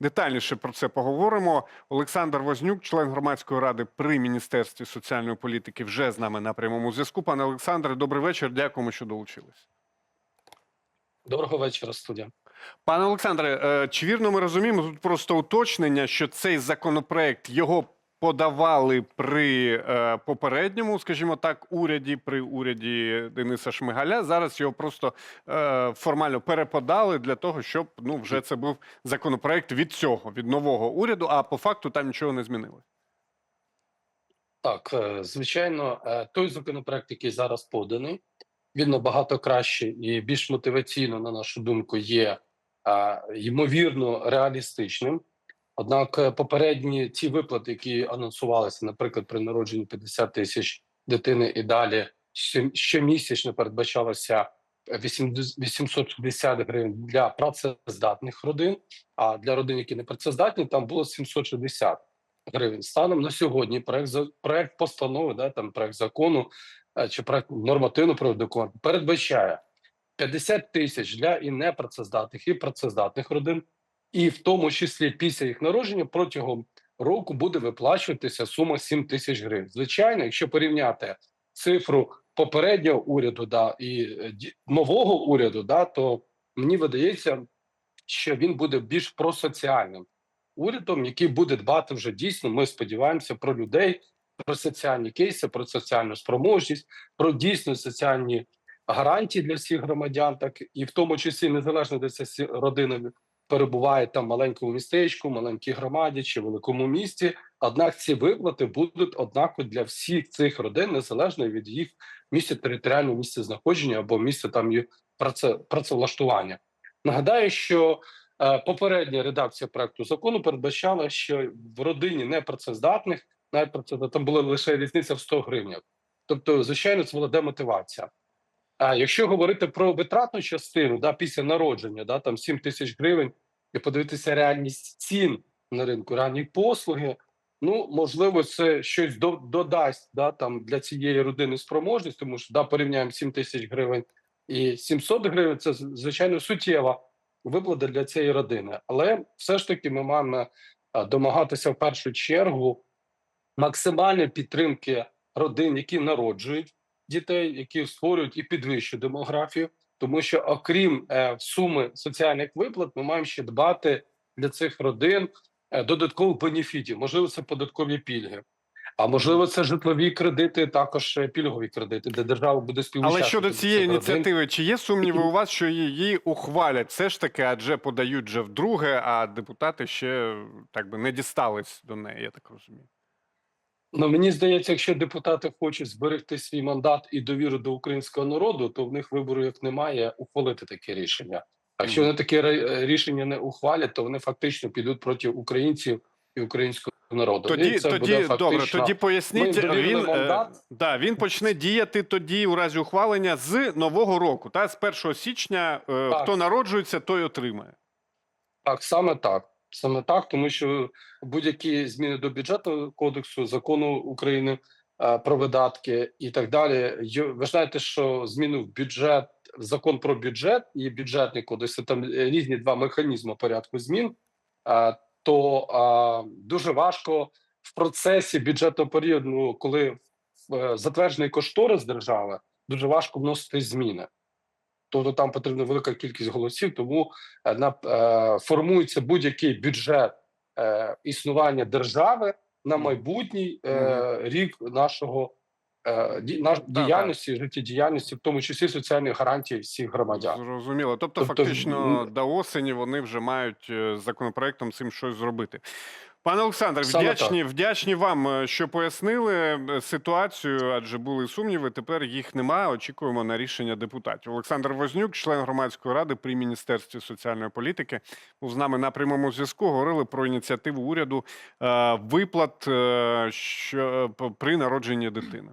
детальніше про це поговоримо. Олександр Вознюк, член громадської ради при міністерстві соціальної політики, вже з нами на прямому зв'язку. Пане Олександре, добрий вечір. Дякуємо, що долучились. Доброго вечора, студія. Пане Олександре, е, чи вірно ми розуміємо тут просто уточнення, що цей законопроект його подавали при е, попередньому, скажімо так, уряді, при уряді Дениса Шмигаля. Зараз його просто е, формально переподали для того, щоб ну вже це був законопроект від цього, від нового уряду. А по факту там нічого не змінилось. Так, е, звичайно, той законопроект, який зараз поданий, він набагато краще і більш мотиваційно, на нашу думку, є ймовірно реалістичним. Однак е, попередні ті виплати, які анонсувалися, наприклад, при народженні 50 тисяч дитини і далі щомісячно передбачалося 80 860 гривень для працездатних родин, а для родин, які не працездатні, там було 760 гривень. Станом на сьогодні проект проект постанови, да там проект закону е, чи проект нормативно документ передбачає 50 тисяч для і непрацездатних, і працездатних родин, і в тому числі після їх народження протягом року буде виплачуватися сума 7 тисяч гривень. Звичайно, якщо порівняти цифру попереднього уряду да і е, нового уряду, да то мені видається, що він буде більш просоціальним урядом, який буде дбати вже дійсно. Ми сподіваємося про людей, про соціальні кейси, про соціальну спроможність, про дійсно соціальні гарантії для всіх громадян, так і в тому числі незалежно де ця сі- родина перебуває там в маленькому містечку, маленькій громаді чи великому місті. Однак ці виплати будуть однакові для всіх цих родин, незалежно від їх місця територіального місця знаходження або місця там праце, працевлаштування. Нагадаю, що Е, Попередня редакція проекту закону передбачала, що в родині непрацездатних навіть працездатних, там була лише різниця в 100 гривень. Тобто, звичайно, це була демотивація. А якщо говорити про витратну частину, да, після народження, да, там 7 тисяч гривень, і подивитися реальність цін на ринку, реальні послуги, ну можливо, це щось до, додасть да, там, для цієї родини спроможність, тому що да, порівняємо 7 тисяч гривень і 700 гривень, це звичайно суттєва виплата для цієї родини. Але все ж таки ми маємо домагатися в першу чергу максимальної підтримки родин, які народжують дітей, які створюють і підвищують демографію, тому що окрім е, суми соціальних виплат, ми маємо ще дбати для цих родин е, додаткових бенефітів. Можливо, це податкові пільги. А можливо, це житлові кредити, також е, пільгові кредити, де держава буде співучаствувати. Але щодо цієї ініціативи, чи є сумніви у вас, що її ухвалять все ж таки, адже подають вже вдруге, а депутати ще так би не дістались до неї, я так розумію. Ну мені здається, якщо депутати хочуть зберегти свій мандат і довіру до українського народу, то в них вибору як немає ухвалити таке рішення. А якщо вони таке рішення не ухвалять, то вони фактично підуть проти українців і українського народу. Тоді, І це тоді буде добре, тоді поясніть. Він, е, мандат. да, він почне діяти тоді у разі ухвалення з нового року. Та з 1 січня е, Так. хто народжується, той отримає. Так, саме так. Саме так, тому що будь-які зміни до бюджетного кодексу, закону України е, про видатки і так далі. Ви знаєте, що зміни в бюджет, закон про бюджет і бюджетний кодекс це там різні два механізми порядку змін. е, То е, дуже важко в процесі бюджетного періоду, коли затверджений кошторис держави, дуже важко вносити зміни. Тобто там потрібна велика кількість голосів, тому е, на е, формується будь-який бюджет е, існування держави на майбутній е, рік нашого наш, діяльності, життєдіяльності, в тому числі соціальних гарантій всіх громадян. Зрозуміло. Тобто, Тобто, фактично, до осені вони вже мають законопроектом цим щось зробити. Пане Олександр, вдячні, вдячні вам, е, що пояснили е, ситуацію, адже були сумніви. Тепер їх немає. Очікуємо на рішення депутатів. Олександр Вознюк, член громадської ради при міністерстві соціальної політики, був з нами на прямому зв'язку. Говорили про ініціативу уряду е, виплат що, при народженні дитини.